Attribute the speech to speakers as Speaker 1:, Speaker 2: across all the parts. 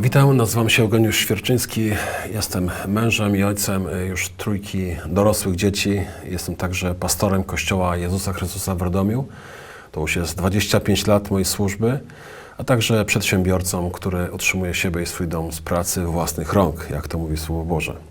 Speaker 1: Witam, nazywam się Eugeniusz Świerczyński. Jestem mężem i ojcem y, już trójki dorosłych dzieci. Jestem także pastorem Kościoła Jezusa Chrystusa w Radomiu. To już jest 25 lat mojej służby, a także przedsiębiorcą, który utrzymuje siebie i swój dom z pracy własnych rąk, jak to mówi Słowo Boże.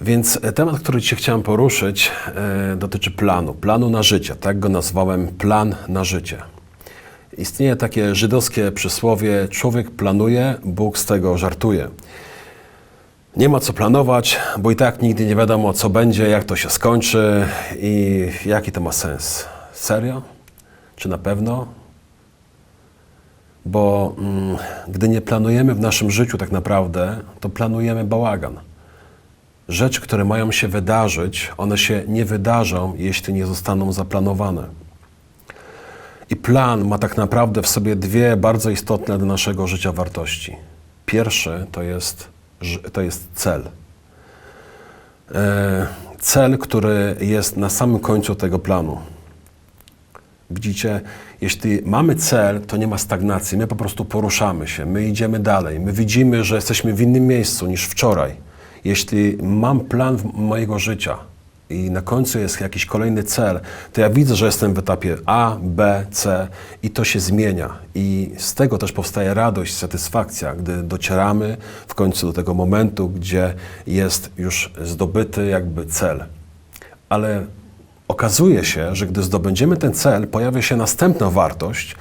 Speaker 1: Więc e, temat, który Ci chciałem poruszyć, e, dotyczy planu. Planu na życie. Tak go nazwałem plan na życie. Istnieje takie żydowskie przysłowie: człowiek planuje, Bóg z tego żartuje. Nie ma co planować, bo i tak nigdy nie wiadomo, co będzie, jak to się skończy i jaki to ma sens. Serio? Czy na pewno? Bo mm, gdy nie planujemy w naszym życiu tak naprawdę, to planujemy bałagan. Rzeczy, które mają się wydarzyć, one się nie wydarzą, jeśli nie zostaną zaplanowane. I plan ma tak naprawdę w sobie dwie bardzo istotne dla naszego życia wartości. Pierwszy to jest, to jest cel. E, Cel, który jest na samym końcu tego planu. Widzicie, jeśli mamy cel, to nie ma stagnacji. My po prostu poruszamy się, my idziemy dalej. My widzimy, że jesteśmy w innym miejscu niż wczoraj. Jeśli mam plan mojego życia i na końcu jest jakiś kolejny cel, to ja widzę, że jestem w etapie A, B, C i to się zmienia. I z tego też powstaje radość, satysfakcja, gdy docieramy w końcu do tego momentu, gdzie jest już zdobyty jakby cel. Ale okazuje się, że gdy zdobędziemy ten cel, pojawia się następna wartość,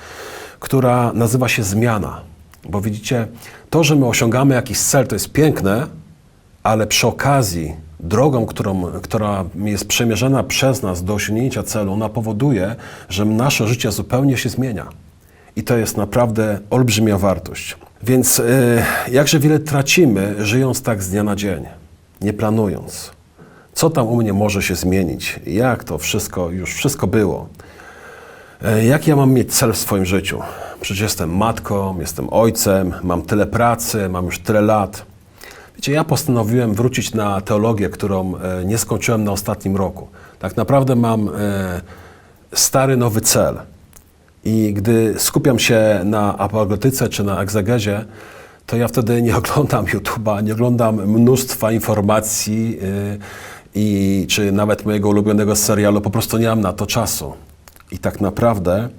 Speaker 1: która nazywa się zmiana. Bo widzicie, to, że my osiągamy jakiś cel, to jest piękne, ale przy okazji drogą, którą, która jest przemierzana przez nas do osiągnięcia celu, ona powoduje, że nasze życie zupełnie się zmienia. I to jest naprawdę olbrzymia wartość. Więc yy, jakże wiele tracimy, żyjąc tak z dnia na dzień, nie planując. Co tam u mnie może się zmienić? Jak to wszystko, już wszystko było? E, Jaki ja mam mieć cel w swoim życiu? Przecież jestem matką, jestem ojcem, mam tyle pracy, mam już tyle lat. Wiecie, ja postanowiłem wrócić na teologię, którą e, nie skończyłem na ostatnim roku. Tak naprawdę mam e, stary, nowy cel. I gdy skupiam się na apologetyce czy na egzegezie, to ja wtedy nie oglądam YouTube'a, nie oglądam mnóstwa informacji yy, i czy nawet mojego ulubionego serialu, po prostu nie mam na to czasu. I tak naprawdę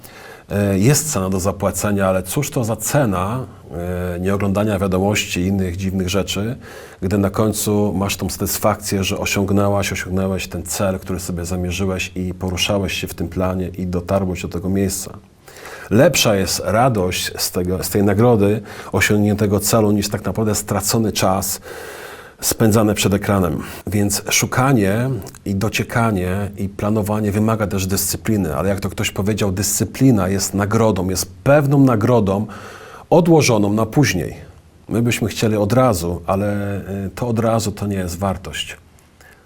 Speaker 1: jest cena do zapłacenia, ale cóż to za cena nieoglądania wiadomości i innych dziwnych rzeczy, gdy na końcu masz tą satysfakcję, że osiągnęłaś, osiągnąłeś ten cel, który sobie zamierzyłeś i poruszałeś się w tym planie i dotarłeś do tego miejsca. Lepsza jest radość z, tego, z tej nagrody osiągniętego celu niż tak naprawdę stracony czas spędzany przed ekranem. Więc szukanie i dociekanie i planowanie wymaga też dyscypliny, ale jak to ktoś powiedział, dyscyplina jest nagrodą, jest pewną nagrodą odłożoną na później. My byśmy chcieli od razu, ale y, to od razu to nie jest wartość.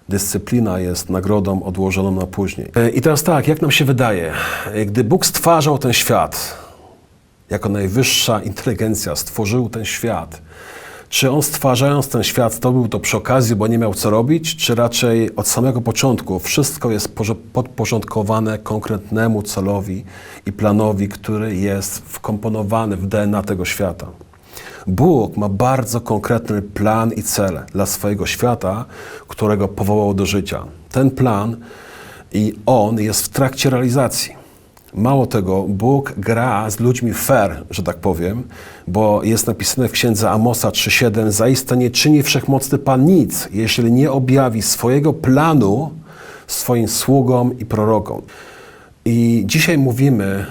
Speaker 1: Dyscyplina jest nagrodą odłożoną na później. E, I teraz tak, jak nam się wydaje, e, gdy Bóg stwarzał ten świat, jako najwyższa inteligencja stworzył ten świat, czy On stwarzając ten świat zrobił to przy okazji, bo nie miał co robić, czy raczej od samego początku wszystko jest podporządkowane konkretnemu celowi i planowi, który jest wkomponowany w DNA tego świata? Bóg ma bardzo konkretny plan i cel dla swojego świata, którego powołał do życia. Ten plan i on jest w trakcie realizacji. Mało tego, Bóg gra z ludźmi fair, że tak powiem, bo jest napisane w księdze Amosa 3:7: Zaiste nie czyni wszechmocny Pan nic, jeśli nie objawi swojego planu swoim sługom i prorokom. I dzisiaj mówimy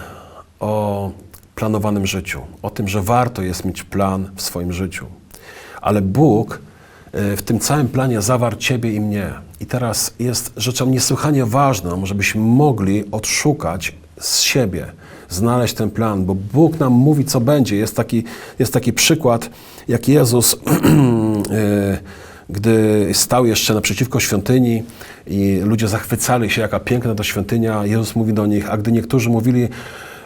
Speaker 1: o planowanym życiu, o tym, że warto jest mieć plan w swoim życiu. Ale Bóg e, w tym całym planie zawarł Ciebie i mnie. I teraz jest rzeczą niesłychanie ważną, żebyśmy mogli odszukać z siebie, znaleźć ten plan, bo Bóg nam mówi, co będzie. Jest taki, jest taki przykład, jak Jezus, e, gdy stał jeszcze naprzeciwko świątyni i ludzie zachwycali się, jaka piękna to świątynia, Jezus mówi do nich, a gdy niektórzy mówili,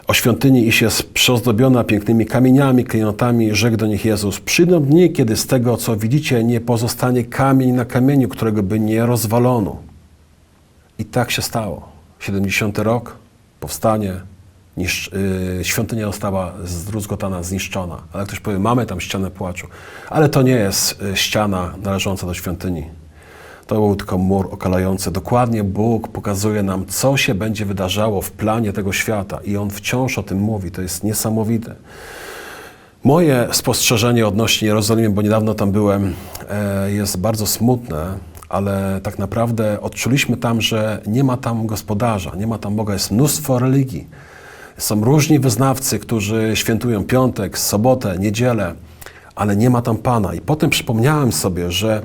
Speaker 1: o świątyni, iż jest przyozdobiona pięknymi kamieniami, klejnotami, rzekł do nich Jezus. Przyjdą dni, kiedy z tego, co widzicie, nie pozostanie kamień na kamieniu, którego by nie rozwalono. I tak się stało. 70 rok, powstanie, Niszcz, yy, świątynia została zdruzgotana, zniszczona. Ale ktoś powie, mamy tam ścianę płaczu. Ale to nie jest y, ściana należąca do świątyni. To był tylko mur okalający. Dokładnie Bóg pokazuje nam, co się będzie wydarzało w planie tego świata. I On wciąż o tym mówi. To jest niesamowite. Moje spostrzeżenie odnośnie Jerozolimy, bo niedawno tam byłem, e, jest bardzo smutne, ale tak naprawdę odczuliśmy tam, że nie ma tam gospodarza, nie ma tam Boga, jest mnóstwo religii. Są różni wyznawcy, którzy świętują piątek, sobotę, niedzielę, ale nie ma tam Pana. I potem przypomniałem sobie, że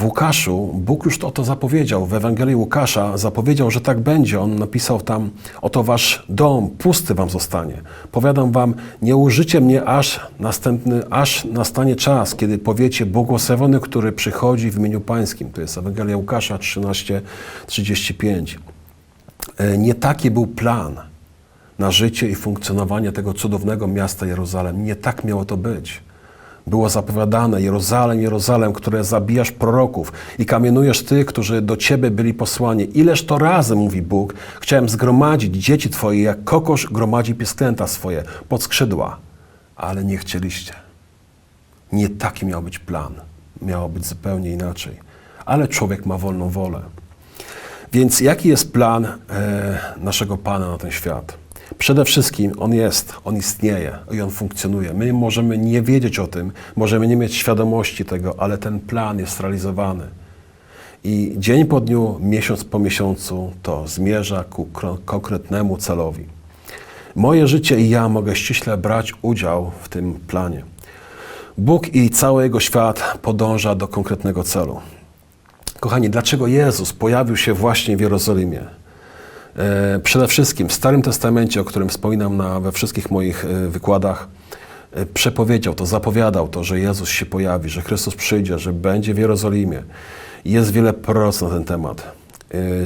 Speaker 1: w Łukaszu Bóg już o to zapowiedział. W Ewangelii Łukasza zapowiedział, że tak będzie. On napisał tam: Oto wasz dom pusty wam zostanie. Powiadam wam, nie użycie mnie, aż następny, aż nastanie czas, kiedy powiecie błogosławiony, który przychodzi w imieniu Pańskim. To jest Ewangelia Łukasza 13:35. E, Nie taki był plan na życie i funkcjonowanie tego cudownego miasta Jeruzalem. Nie tak miało to być. Było zapowiadane, Jeruzalem, Jeruzalem, które zabijasz proroków i kamienujesz tych, którzy do Ciebie byli posłani. Ileż to razy, mówi Bóg, chciałem zgromadzić dzieci Twoje, jak kokosz gromadzi pisklęta swoje pod skrzydła, ale nie chcieliście. Nie taki miał być plan. Miało być zupełnie inaczej. Ale człowiek ma wolną wolę. Więc jaki jest plan e, naszego Pana na ten świat? Przede wszystkim On jest, On istnieje i On funkcjonuje. My możemy nie wiedzieć o tym, możemy nie mieć świadomości tego, ale ten plan jest realizowany. I dzień po dniu, miesiąc po miesiącu to zmierza ku konkretnemu celowi. Moje życie i ja mogę ściśle brać udział w tym planie. Bóg i cały Jego świat podąża do konkretnego celu. Kochani, dlaczego Jezus pojawił się właśnie w Jerozolimie? E, Przede wszystkim w Starym Testamencie, o którym wspominam na, we wszystkich moich e, wykładach, e, przepowiedział to, zapowiadał to, że Jezus się pojawi, że Chrystus przyjdzie, że będzie w Jerozolimie. Jest wiele proroc na ten temat.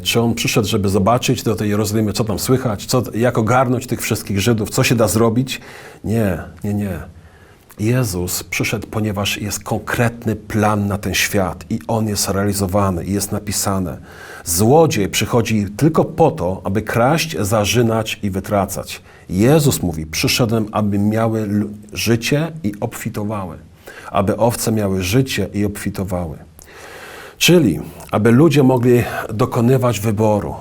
Speaker 1: Czy On przyszedł, żeby zobaczyć do tej Jerozolimy, co tam słychać, co, jak ogarnąć tych wszystkich Żydów, co się da zrobić? Nie, nie, nie. Jezus przyszedł, ponieważ jest konkretny plan na ten świat i on jest realizowany i jest napisane. Złodziej przychodzi tylko po to, aby kraść, zarzynać i wytracać. Jezus mówi: Przyszedłem, aby miały życie i obfitowały. Aby owce miały życie i obfitowały. Czyli, aby ludzie mogli dokonywać wyboru.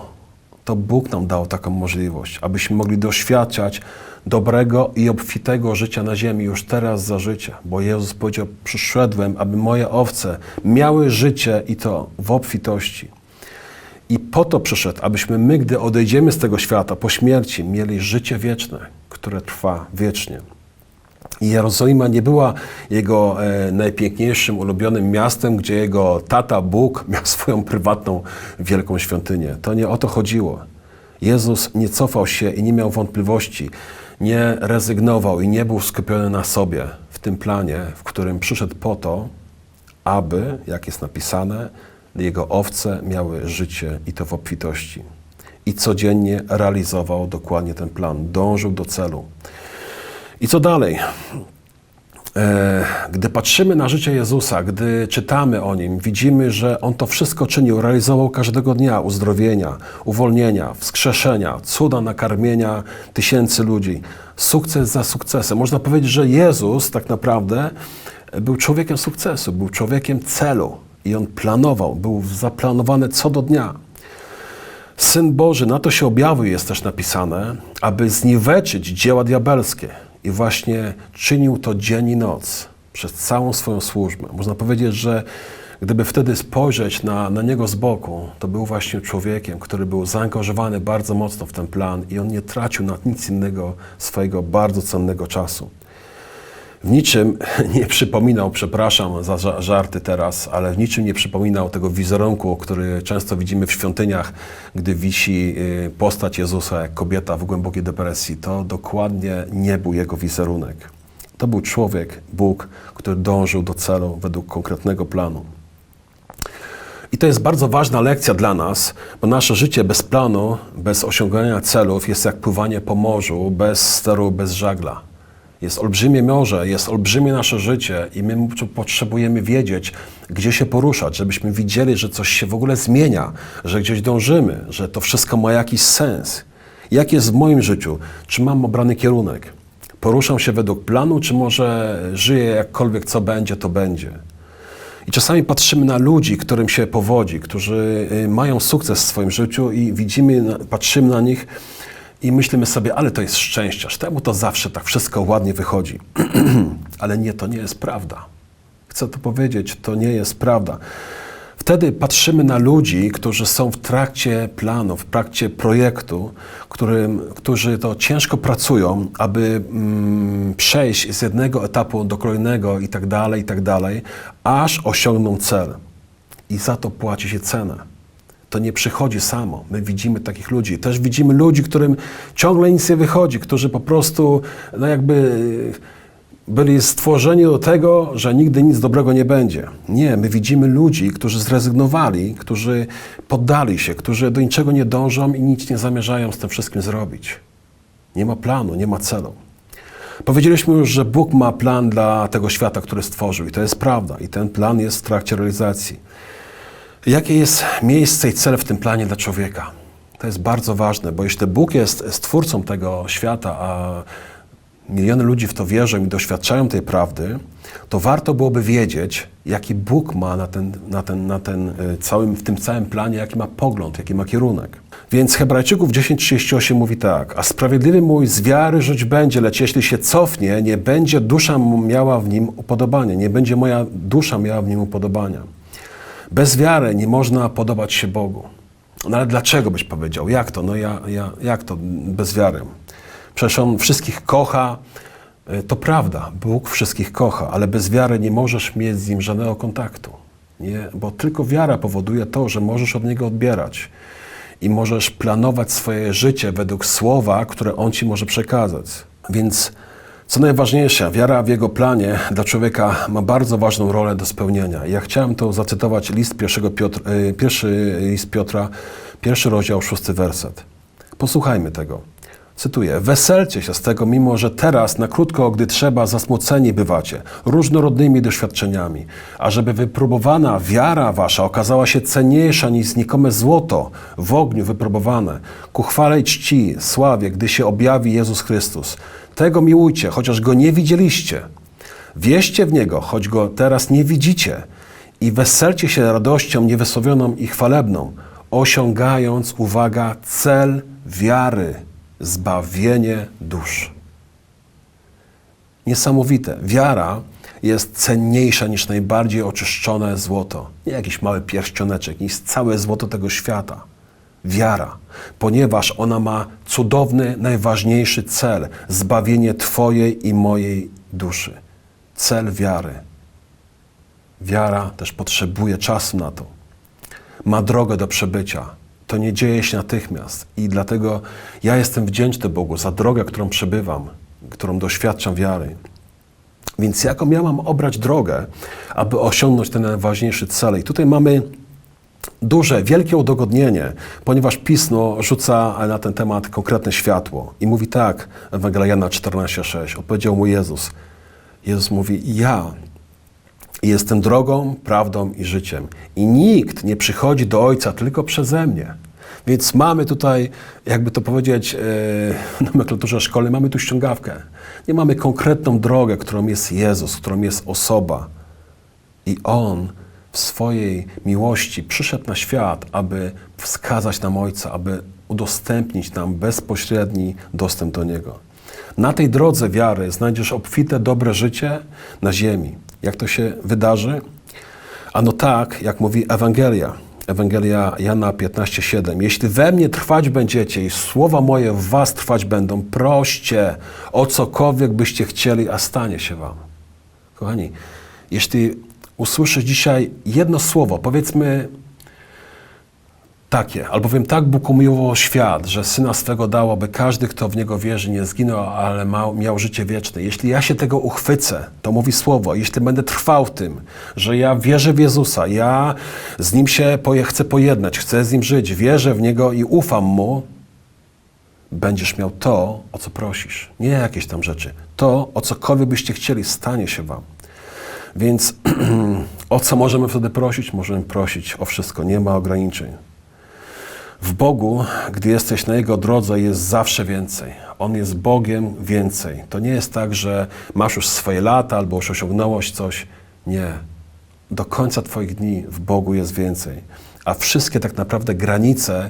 Speaker 1: To Bóg nam dał taką możliwość, abyśmy mogli doświadczać dobrego i obfitego życia na ziemi już teraz za życia. Bo Jezus powiedział: Przyszedłem, aby moje owce miały życie i to w obfitości. I po to przyszedł, abyśmy my, gdy odejdziemy z tego świata po śmierci, mieli życie wieczne, które trwa wiecznie. Jerozolima nie była jego e, najpiękniejszym, ulubionym miastem, gdzie jego tata Bóg miał swoją prywatną, wielką świątynię. To nie o to chodziło. Jezus nie cofał się i nie miał wątpliwości, nie rezygnował i nie był skupiony na sobie w tym planie, w którym przyszedł po to, aby, jak jest napisane, jego owce miały życie i to w obfitości. I codziennie realizował dokładnie ten plan, dążył do celu. I co dalej? E, Gdy patrzymy na życie Jezusa, gdy czytamy o Nim, widzimy, że On to wszystko czynił, realizował każdego dnia uzdrowienia, uwolnienia, wskrzeszenia, cuda nakarmienia tysięcy ludzi. Sukces za sukcesem. Można powiedzieć, że Jezus tak naprawdę był człowiekiem sukcesu, był człowiekiem celu i On planował, był zaplanowany co do dnia. Syn Boży, na to się objawił, jest też napisane, aby zniweczyć dzieła diabelskie. I właśnie czynił to dzień i noc przez całą swoją służbę. Można powiedzieć, że gdyby wtedy spojrzeć na, na niego z boku, to był właśnie człowiekiem, który był zaangażowany bardzo mocno w ten plan i on nie tracił na nic innego swojego bardzo cennego czasu. W niczym nie przypominał, przepraszam za ża- żarty teraz, ale w niczym nie przypominał tego wizerunku, który często widzimy w świątyniach, gdy wisi y, postać Jezusa jak kobieta w głębokiej depresji. To dokładnie nie był jego wizerunek. To był człowiek, Bóg, który dążył do celu według konkretnego planu. I to jest bardzo ważna lekcja dla nas, bo nasze życie bez planu, bez osiągania celów jest jak pływanie po morzu, bez steru, bez żagla. Jest olbrzymie morze, jest olbrzymie nasze życie i my potrzebujemy wiedzieć, gdzie się poruszać, żebyśmy widzieli, że coś się w ogóle zmienia, że gdzieś dążymy, że to wszystko ma jakiś sens. Jak jest w moim życiu? Czy mam obrany kierunek? Poruszam się według planu, czy może żyję jakkolwiek co będzie, to będzie? I czasami patrzymy na ludzi, którym się powodzi, którzy y, mają sukces w swoim życiu i widzimy, patrzymy na nich i myślimy sobie, ale to jest szczęściarz, temu to zawsze tak wszystko ładnie wychodzi. ale nie, to nie jest prawda. Chcę to powiedzieć, to nie jest prawda. Wtedy patrzymy na ludzi, którzy są w trakcie planu, w trakcie projektu, którym, którzy to ciężko pracują, aby mm, przejść z jednego etapu do kolejnego i tak dalej, i tak dalej, aż osiągną cel. I za to płaci się cenę. To nie przychodzi samo. My widzimy takich ludzi. Też widzimy ludzi, którym ciągle nic nie wychodzi, którzy po prostu, no jakby byli stworzeni do tego, że nigdy nic dobrego nie będzie. Nie, my widzimy ludzi, którzy zrezygnowali, którzy poddali się, którzy do niczego nie dążą i nic nie zamierzają z tym wszystkim zrobić. Nie ma planu, nie ma celu. Powiedzieliśmy już, że Bóg ma plan dla tego świata, który stworzył, i to jest prawda, i ten plan jest w trakcie realizacji. Jakie jest miejsce i cel w tym planie dla człowieka? To jest bardzo ważne, bo jeśli Bóg jest stwórcą tego świata, a miliony ludzi w to wierzą i doświadczają tej prawdy, to warto byłoby wiedzieć, jaki Bóg ma na ten, na ten, na ten y, całym, w tym całym planie, jaki ma pogląd, jaki ma kierunek. Więc Hebrajczyków 10:38 mówi tak: A sprawiedliwy mój z wiary żyć będzie, lecz jeśli się cofnie, nie będzie dusza miała w nim upodobania, nie będzie moja dusza miała w nim upodobania. Bez wiary nie można podobać się Bogu. No ale dlaczego byś powiedział? Jak to? No ja, ja, jak to bez wiary? Przecież On wszystkich kocha. Y, To prawda, Bóg wszystkich kocha, ale bez wiary nie możesz mieć z Nim żadnego kontaktu. Nie? Bo tylko wiara powoduje to, że możesz od Niego odbierać i możesz planować swoje życie według słowa, które On Ci może przekazać. Więc co najważniejsze, wiara w Jego planie dla człowieka ma bardzo ważną rolę do spełnienia. Ja chciałem to zacytować list pierwszego y, pierwszy list Piotra, pierwszy rozdział, szósty werset. Posłuchajmy tego. Cytuję: Weselcie się z tego, mimo że teraz, na krótko, gdy trzeba, zasmuceni bywacie różnorodnymi doświadczeniami, ażeby wypróbowana wiara wasza okazała się cenniejsza niż znikome złoto w ogniu wypróbowane, ku chwale i czci, sławie, gdy się objawi Jezus Chrystus. Tego miłujcie, chociaż go nie widzieliście. Wierzcie w niego, choć go teraz nie widzicie, i weselcie się radością niewysłowioną i chwalebną, osiągając, uwaga, cel wiary zbawienie dusz. Niesamowite. Wiara jest cenniejsza niż najbardziej oczyszczone złoto. Nie jakiś mały pierścioneczek, niż całe złoto tego świata. Wiara, ponieważ ona ma cudowny, najważniejszy cel zbawienie Twojej i mojej duszy. Cel wiary. Wiara też potrzebuje czasu na to ma drogę do przebycia. To nie dzieje się natychmiast. I dlatego ja jestem wdzięczny Bogu za drogę, którą przebywam, którą doświadczam wiary. Więc jaką ja mam obrać drogę, aby osiągnąć ten najważniejszy cel? I tutaj mamy duże, wielkie udogodnienie, ponieważ Pismo rzuca na ten temat konkretne światło. I mówi tak, Ewangelia Jana 14,6. Odpowiedział mu Jezus. Jezus mówi, ja Jestem drogą, prawdą i życiem. I nikt nie przychodzi do Ojca tylko przeze mnie. Więc mamy tutaj, jakby to powiedzieć, e, w nomenklaturze szkolnej, mamy tu ściągawkę. Nie mamy konkretną drogę, którą jest Jezus, którą jest osoba. I On w swojej miłości przyszedł na świat, aby wskazać nam Ojca, aby udostępnić nam bezpośredni dostęp do Niego. Na tej drodze wiary znajdziesz obfite, dobre życie na ziemi. Jak to się wydarzy? Ano tak, jak mówi Ewangelia. Ewangelia Jana 15:7. Jeśli we mnie trwać będziecie i słowa moje w was trwać będą, proście o cokolwiek byście chcieli, a stanie się wam. Kochani, jeśli usłyszysz dzisiaj jedno słowo, powiedzmy takie, albowiem tak Bóg umiłował świat, że Syna swego dał, aby każdy, kto w Niego wierzy, nie zginął, ale miał życie wieczne. Jeśli ja się tego uchwycę, to mówi Słowo, jeśli będę trwał w tym, że ja wierzę w Jezusa, ja z Nim się poje, chcę pojednać, chcę z Nim żyć, wierzę w Niego i ufam Mu, będziesz miał to, o co prosisz. Nie jakieś tam rzeczy. To, o cokolwiek byście chcieli, stanie się Wam. Więc o co możemy wtedy prosić? Możemy prosić o wszystko, nie ma ograniczeń. W Bogu, gdy jesteś na Jego drodze, jest zawsze więcej. On jest Bogiem więcej. To nie jest tak, że masz już swoje lata albo już osiągnąłeś coś. Nie. Do końca Twoich dni w Bogu jest więcej. A wszystkie tak naprawdę granice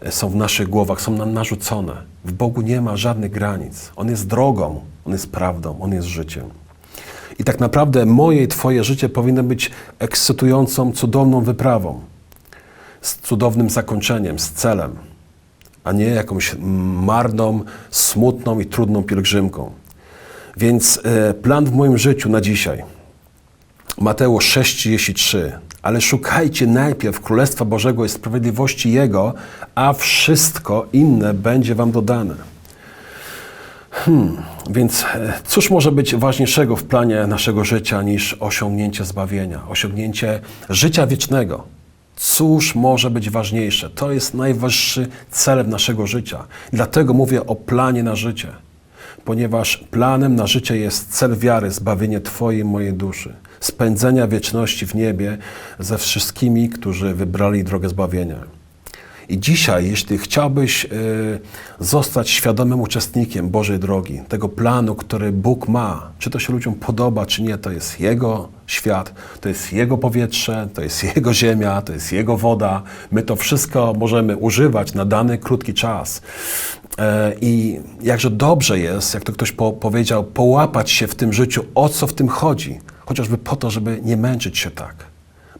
Speaker 1: e, są w naszych głowach, są nam narzucone. W Bogu nie ma żadnych granic. On jest drogą, On jest prawdą, On jest życiem. I tak naprawdę moje i Twoje życie powinno być ekscytującą, cudowną wyprawą z cudownym zakończeniem, z celem, a nie jakąś marną, smutną i trudną pielgrzymką. Więc e, plan w moim życiu na dzisiaj. Mateusz 6,33. Ale szukajcie najpierw Królestwa Bożego i sprawiedliwości Jego, a wszystko inne będzie Wam dodane. Hmm, więc e, cóż może być ważniejszego w planie naszego życia niż osiągnięcie zbawienia, osiągnięcie życia wiecznego? Cóż może być ważniejsze? To jest najwyższy cel naszego życia. Dlatego mówię o planie na życie, ponieważ planem na życie jest cel wiary, zbawienie Twojej mojej duszy, spędzenia wieczności w niebie ze wszystkimi, którzy wybrali drogę zbawienia. I dzisiaj, jeśli chciałbyś y, zostać świadomym uczestnikiem Bożej drogi, tego planu, który Bóg ma, czy to się ludziom podoba, czy nie, to jest Jego świat, to jest Jego powietrze, to jest Jego ziemia, to jest Jego woda. My to wszystko możemy używać na dany krótki czas. E, I jakże dobrze jest, jak to ktoś po, powiedział, połapać się w tym życiu, o co w tym chodzi, chociażby po to, żeby nie męczyć się tak.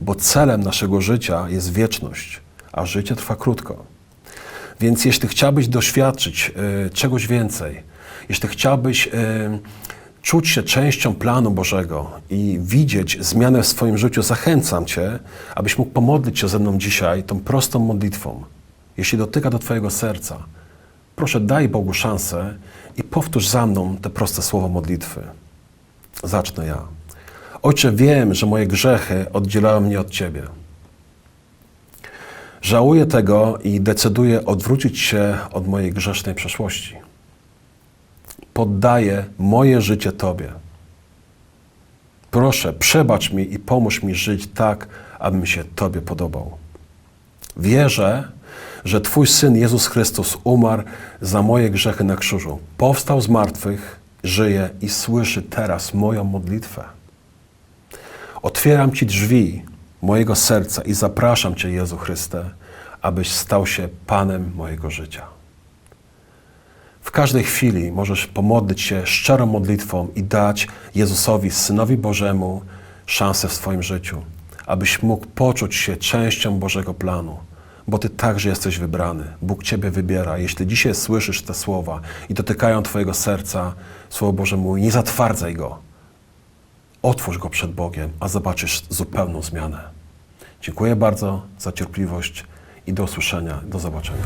Speaker 1: Bo celem naszego życia jest wieczność a życie trwa krótko. Więc jeśli chciałbyś doświadczyć y, czegoś więcej, jeśli chciałbyś y, czuć się częścią planu Bożego i widzieć zmianę w swoim życiu, zachęcam Cię, abyś mógł pomodlić się ze mną dzisiaj tą prostą modlitwą. Jeśli dotyka do Twojego serca, proszę daj Bogu szansę i powtórz za mną te proste słowo modlitwy. Zacznę ja. Ojcze, wiem, że moje grzechy oddzielają mnie od Ciebie. Żałuję tego i decyduję odwrócić się od mojej grzesznej przeszłości. Poddaję moje życie Tobie. Proszę, przebacz mi i pomóż mi żyć tak, abym się Tobie podobał. Wierzę, że Twój Syn Jezus Chrystus umarł za moje grzechy na krzyżu. Powstał z martwych, żyje i słyszy teraz moją modlitwę. Otwieram Ci drzwi mojego serca i zapraszam Cię, Jezu Chryste, abyś stał się Panem mojego życia. W każdej chwili możesz pomodlić się szczerą modlitwą i dać Jezusowi, Synowi Bożemu, szansę w swoim życiu, abyś mógł poczuć się częścią Bożego planu, bo Ty także jesteś wybrany. Bóg Ciebie wybiera. Jeśli dzisiaj słyszysz te słowa i dotykają Twojego serca, Słowo Boże mówi, nie zatwardzaj go. Otwórz go przed Bogiem, a zobaczysz zupełną zmianę. Dziękuję bardzo za cierpliwość i do usłyszenia, do zobaczenia.